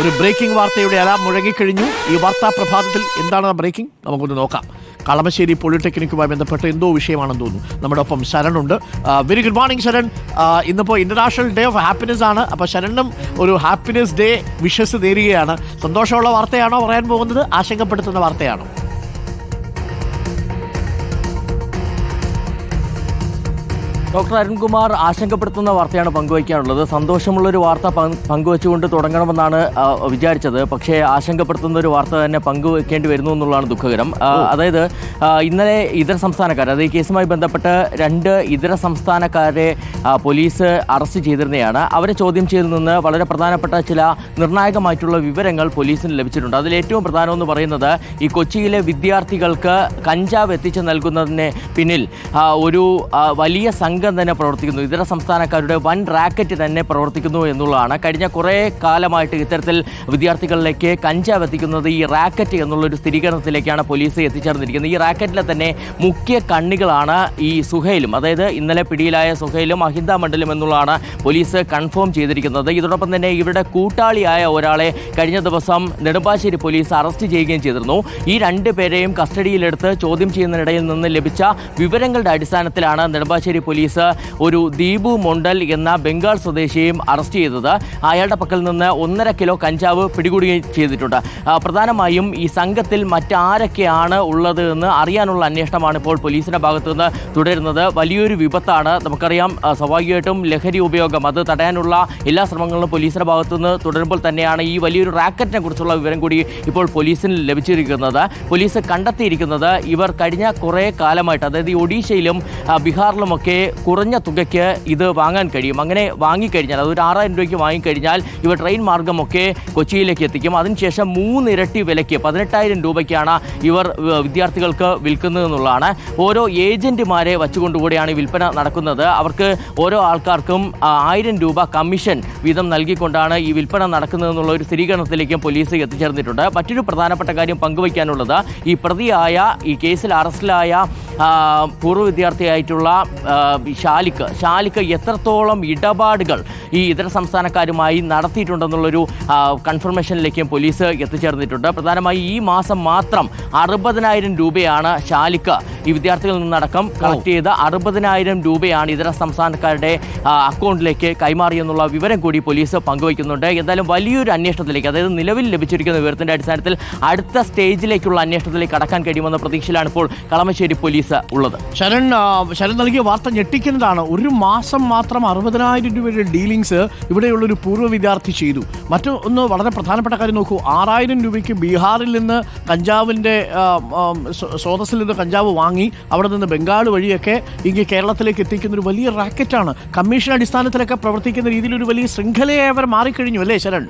ഒരു ബ്രേക്കിംഗ് വാർത്തയുടെ അലാം മുഴങ്ങിക്കഴിഞ്ഞു. ഈ വാർത്താ പ്രഭാതത്തിൽ എന്താണ് ബ്രേക്കിംഗ് നമുക്കൊന്ന് നോക്കാം. കളമശ്ശേരി പോളിടെക്നിക്കുമായി ബന്ധപ്പെട്ട എന്തോ വിഷയമാണെന്ന് തോന്നുന്നു. നമ്മുടെ ഒപ്പം ശരണുണ്ട്. Very good morning Sharan. ഇന്നിപ്പോൾ ഇന്റർനാഷണൽ ഡേ ഓഫ് ഹാപ്പിനെസ് ആണ്. അപ്പോൾ ശരണിനും ഒരു ഹാപ്പിനെസ് ഡേ വിഷസ് നേരുകയാണ്. സന്തോഷമുള്ള വാർത്തയാണോ പറയാൻ പോകുന്നത്? ആശങ്കപ്പെടുത്തുന്ന വാർത്തയാണോ? ഡോക്ടർ അരുൺകുമാർ ആശങ്കപ്പെടുത്തുന്ന വാർത്തയാണ് പങ്കുവയ്ക്കാനുള്ളത്. സന്തോഷമുള്ളൊരു വാർത്ത പങ്ക് പങ്കുവച്ചുകൊണ്ട് തുടങ്ങണമെന്നാണ് വിചാരിച്ചത്. പക്ഷേ ആശങ്കപ്പെടുത്തുന്ന ഒരു വാർത്ത തന്നെ പങ്കുവെക്കേണ്ടി വരുന്നു എന്നുള്ളതാണ് ദുഃഖകരം. അതായത് ഇന്നലെ ഇതര സംസ്ഥാനക്കാർ അതായത് ഈ കേസുമായി ബന്ധപ്പെട്ട് രണ്ട് ഇതര സംസ്ഥാനക്കാരെ പോലീസ് അറസ്റ്റ് ചെയ്തിരുന്നതാണ് അവരെ ചോദ്യം ചെയ്തു നിന്ന് വളരെ പ്രധാനപ്പെട്ട ചില നിർണായകമായിട്ടുള്ള വിവരങ്ങൾ പോലീസിന് ലഭിച്ചിട്ടുണ്ട്. അതിൽ ഏറ്റവും പ്രധാനമെന്ന് പറയുന്നത് ഈ കൊച്ചിയിലെ വിദ്യാർത്ഥികൾക്ക് കഞ്ചാവ് എത്തിച്ച് നൽകുന്നതിന് പിന്നിൽ ഒരു വലിയ വലിയ സംഘം തന്നെ പ്രവർത്തിക്കുന്നു. ഇതര സംസ്ഥാനക്കാരുടെ വൻ റാക്കറ്റ് തന്നെ പ്രവർത്തിക്കുന്നു എന്നുള്ളതാണ്. കഴിഞ്ഞ കുറേ കാലമായിട്ട് ഇത്തരത്തിൽ വിദ്യാർത്ഥികളിലേക്ക് കഞ്ചാവ് എത്തിക്കുന്നത് ഈ റാക്കറ്റ് എന്നുള്ളൊരു സ്ഥിരീകരണത്തിലേക്കാണ് പോലീസ് എത്തിച്ചേർന്നിരിക്കുന്നത്. ഈ റാക്കറ്റിലെ തന്നെ മുഖ്യ കണ്ണികളാണ് ഈ സുഹൈലും. അതായത് ഇന്നലെ പിടിയിലായ സുഹൈലും അഹിന്ദ മണ്ഡലും എന്നുള്ളതാണ് പോലീസ് കൺഫേം ചെയ്തിരിക്കുന്നത്. ഇതോടൊപ്പം തന്നെ ഇവരുടെ കൂട്ടാളിയായ ഒരാളെ കഴിഞ്ഞ ദിവസം നെടുമ്പാശ്ശേരി പോലീസ് അറസ്റ്റ് ചെയ്യുകയും ചെയ്തിരുന്നു. ഈ രണ്ട് പേരെയും കസ്റ്റഡിയിലെടുത്ത് ചോദ്യം ചെയ്യുന്നതിനിടയിൽ നിന്ന് ലഭിച്ച വിവരങ്ങളുടെ അടിസ്ഥാനത്തിലാണ് നെടുമ്പാശ്ശേരി പോലീസ് ഒരു ദീപു മൊണ്ടൽ എന്ന ബംഗാൾ സ്വദേശിയെയും അറസ്റ്റ് ചെയ്തത്. അയാളുടെ പക്കൽ നിന്ന് ഒന്നര കിലോ കഞ്ചാവ് പിടികൂടുകയും ചെയ്തിട്ടുണ്ട്. പ്രധാനമായും ഈ സംഘത്തിൽ മറ്റാരൊക്കെയാണ് ഉള്ളത് എന്ന് അറിയാനുള്ള അന്വേഷണമാണ് ഇപ്പോൾ പോലീസിന്റെ ഭാഗത്തു നിന്ന് തുടരുന്നത്. വലിയൊരു വിപത്താണ്. നമുക്കറിയാം സ്വാഭാവികമായിട്ടും ലഹരി ഉപയോഗം അത് തടയാനുള്ള എല്ലാ ശ്രമങ്ങളും പോലീസിന്റെ ഭാഗത്തു നിന്ന് തുടരുമ്പോൾ തന്നെയാണ് ഈ വലിയൊരു റാക്കറ്റിനെ കുറിച്ചുള്ള വിവരം കൂടി ഇപ്പോൾ പോലീസിന് ലഭിച്ചിരിക്കുന്നത്. പോലീസ് കണ്ടെത്തിയിരിക്കുന്നത് ഇവർ കഴിഞ്ഞ കുറേ കാലമായിട്ട് അതായത് ഒഡീഷയിലും ബീഹാറിലുമൊക്കെ കുറഞ്ഞ തുകയ്ക്ക് ഇത് വാങ്ങാൻ കഴിയും. അങ്ങനെ വാങ്ങിക്കഴിഞ്ഞാൽ അതൊരു ആറായിരം രൂപയ്ക്ക് വാങ്ങിക്കഴിഞ്ഞാൽ ഇവ ട്രെയിൻ മാർഗമൊക്കെ കൊച്ചിയിലേക്ക് എത്തിക്കും. അതിനുശേഷം മൂന്നിരട്ടി വിലയ്ക്ക് പതിനെട്ടായിരം രൂപയ്ക്കാണ് ഇവർ വിദ്യാർത്ഥികൾക്ക് വിൽക്കുന്നതെന്നുള്ളതാണ് ഓരോ ഏജന്റുമാരെ വച്ചുകൊണ്ടുകൂടിയാണ് വിൽപ്പന നടക്കുന്നത്. അവർക്ക് ഓരോ ആൾക്കാർക്കും ആയിരം രൂപ കമ്മീഷൻ വീതം നൽകിക്കൊണ്ടാണ് ഈ വിൽപ്പന നടക്കുന്നതെന്നുള്ള ഒരു സ്ഥിരീകരണത്തിലേക്കും പോലീസ് എത്തിച്ചേർന്നിട്ടുണ്ട്. മറ്റൊരു പ്രധാനപ്പെട്ട കാര്യം പങ്കുവയ്ക്കാനുള്ളത് ഈ പ്രതിയായ ഈ കേസിൽ അറസ്റ്റിലായ പൂർവ വിദ്യാർത്ഥിയായിട്ടുള്ള ശാലിക്ക്. ശാലിക്ക് ഷാലിക്ക് ഷാലിക്ക് എത്രത്തോളം ഇടപാടുകൾ ഈ ഇതര സംസ്ഥാനക്കാരുമായി നടത്തിയിട്ടുണ്ടെന്നുള്ളൊരു കൺഫർമേഷനിലേക്കും പോലീസ് എത്തിച്ചേർന്നിട്ടുണ്ട്. പ്രധാനമായി ഈ മാസം മാത്രം അറുപതിനായിരം രൂപയാണ് ഷാലിക്ക് ഈ വിദ്യാർത്ഥികളിൽ നിന്നടക്കം കളക്ട് ചെയ്ത അറുപതിനായിരം രൂപയാണ് ഇതര സംസ്ഥാനക്കാരുടെ അക്കൗണ്ടിലേക്ക് കൈമാറിയെന്നുള്ള വിവരം കൂടി പോലീസ് പങ്കുവയ്ക്കുന്നുണ്ട്. എന്തായാലും വലിയൊരു അന്വേഷണത്തിലേക്ക് അതായത് നിലവിൽ ലഭിച്ചിരിക്കുന്ന വിവരത്തിന്റെ അടിസ്ഥാനത്തിൽ അടുത്ത സ്റ്റേജിലേക്കുള്ള അന്വേഷണത്തിലേക്ക് കടക്കാൻ കഴിയുമെന്ന പ്രതീക്ഷയിലാണ് ഇപ്പോൾ കളമശ്ശേരി പോലീസ് ഉള്ളത്. ശരൺ ശരൺ നൽകിയ വാർത്ത ഞെട്ടിക്കുന്നതാണ്. ഒരു മാസം മാത്രം അറുപതിനായിരം രൂപയുടെ ഡീലിങ്സ് ഇവിടെയുള്ള ഒരു പൂർവ വിദ്യാർത്ഥി ചെയ്തു. മറ്റു ഒന്ന് വളരെ പ്രധാനപ്പെട്ട കാര്യം നോക്കൂ. ആറായിരം രൂപയ്ക്ക് ബീഹാറിൽ നിന്ന് കഞ്ചാവിന്റെ സ്രോതസ്സിൽ നിന്ന് കഞ്ചാവ് വാങ്ങി അവിടെ നിന്ന് ബംഗാൾ വഴിയൊക്കെ ഇങ്ങനെ കേരളത്തിലേക്ക് എത്തിക്കുന്ന ഒരു വലിയ റാക്കറ്റാണ്. കമ്മീഷൻ അടിസ്ഥാനത്തിലൊക്കെ പ്രവർത്തിക്കുന്ന രീതിയിൽ ഒരു വലിയ ശൃംഖലയെ അവർ മാറിക്കഴിഞ്ഞു അല്ലേ ശരൺ?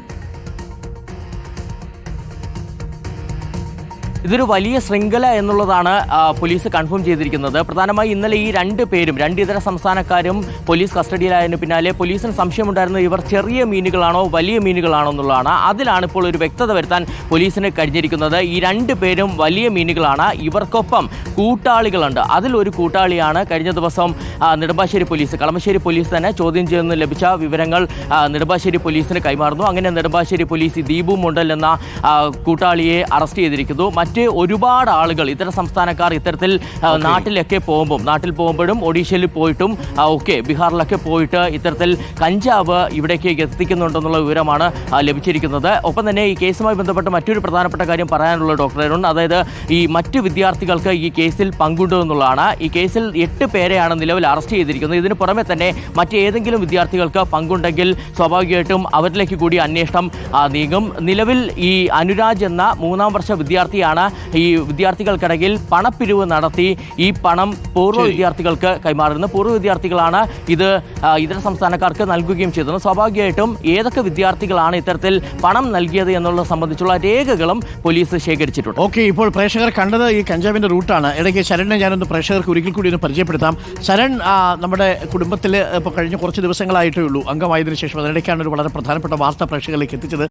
ഇതൊരു വലിയ ശൃംഖല എന്നുള്ളതാണ് പോലീസ് കൺഫേം ചെയ്തിരിക്കുന്നത്. പ്രധാനമായി ഇന്നലെ ഈ രണ്ട് പേരും രണ്ട് ഇതര സംസ്ഥാനക്കാരും പോലീസ് കസ്റ്റഡിയിലായതിനു പിന്നാലെ പോലീസിന് സംശയമുണ്ടായിരുന്നു ഇവർ ചെറിയ മീനുകളാണോ വലിയ മീനുകളാണോ എന്നുള്ളതാണ്. അതിലാണ് ഇപ്പോൾ ഒരു വ്യക്തത വരുത്താൻ പോലീസിന് കഴിഞ്ഞിരിക്കുന്നത്. ഈ രണ്ട് പേരും വലിയ മീനുകളാണ്. ഇവർക്കൊപ്പം കൂട്ടാളികളുണ്ട്. അതിലൊരു കൂട്ടാളിയാണ് കഴിഞ്ഞ ദിവസം നെടുമ്പാശ്ശേരി പോലീസ്. കളമശ്ശേരി പോലീസ് തന്നെ ചോദ്യം ചെയ്യുന്ന ലഭിച്ച വിവരങ്ങൾ നെടുമ്പാശ്ശേരി പോലീസിന് കൈമാറുന്നു. അങ്ങനെ നെടുമ്പാശ്ശേരി പോലീസ് ദീപു മുണ്ടൽ എന്ന കൂട്ടാളിയെ അറസ്റ്റ് ചെയ്തിരിക്കുന്നു. മറ്റ് ഒരുപാട് ആളുകൾ ഇതര സംസ്ഥാനക്കാർ ഇത്തരത്തിൽ നാട്ടിലൊക്കെ പോകുമ്പോൾ നാട്ടിൽ പോകുമ്പോഴും ഒഡീഷയിൽ പോയിട്ടും ഓക്കെ ഒക്കെ ബീഹാറിലൊക്കെ പോയിട്ട് ഇത്തരത്തിൽ കഞ്ചാവ് ഇവിടേക്ക് എത്തിക്കുന്നുണ്ടെന്നുള്ള വിവരമാണ് ലഭിച്ചിരിക്കുന്നത്. ഒപ്പം തന്നെ ഈ കേസുമായി ബന്ധപ്പെട്ട് മറ്റൊരു പ്രധാനപ്പെട്ട കാര്യം പറയാനുള്ള ഡോക്ടർ അരുൺ. അതായത് ഈ മറ്റ് വിദ്യാർത്ഥികൾക്ക് ഈ കേസിൽ പങ്കുണ്ട് എന്നുള്ളതാണ്. ഈ കേസിൽ എട്ട് പേരെയാണ് നിലവിൽ അറസ്റ്റ് ചെയ്തിരിക്കുന്നത്. ഇതിന് പുറമെ തന്നെ മറ്റേതെങ്കിലും വിദ്യാർത്ഥികൾക്ക് പങ്കുണ്ടെങ്കിൽ സ്വാഭാവികമായിട്ടും അവരിലേക്ക് കൂടി അന്വേഷണം നീങ്ങും. നിലവിൽ ഈ അനുരാജ് എന്ന മൂന്നാം വർഷ വിദ്യാർത്ഥിയാണ് ഈ വിദ്യാർത്ഥികൾക്കിടയിൽ പണപ്പിരിവ് നടത്തി ഈ പണം പൂർവ വിദ്യാർത്ഥികൾക്ക് കൈമാറുന്നത് പൂർവ വിദ്യാർത്ഥികളാണ് ഇത് ഇതര സംസ്ഥാനക്കാർക്ക് നൽകുകയും ചെയ്തത്. സ്വാഭാവികമായിട്ടും ഏതൊക്കെ വിദ്യാർത്ഥികളാണ് ഇത്തരത്തിൽ പണം നൽകിയത് എന്നുള്ളത് സംബന്ധിച്ചുള്ള രേഖകളും പോലീസ് ശേഖരിച്ചിട്ടുണ്ട്. ഓക്കെ ഇപ്പോൾ പ്രേക്ഷകർ കണ്ടത് ഈ കഞ്ചാവിന്റെ റൂട്ടാണ്. ഇടയ്ക്ക് ശരണിനെ ഞാനൊന്ന് പ്രേക്ഷകർക്ക് ഒരിക്കൽ കൂടി ഒന്ന് പരിചയപ്പെടുത്താം. ശരൺ നമ്മുടെ കുടുംബത്തിൽ ഇപ്പോൾ കഴിഞ്ഞ കുറച്ച് ദിവസങ്ങളായിട്ടേ ഉള്ളൂ അംഗമായതിനു ശേഷം അതിനിടയ്ക്കാണ് ഒരു വളരെ പ്രധാനപ്പെട്ട വാർത്ത പ്രേക്ഷകരിലേക്ക് എത്തിച്ചത്.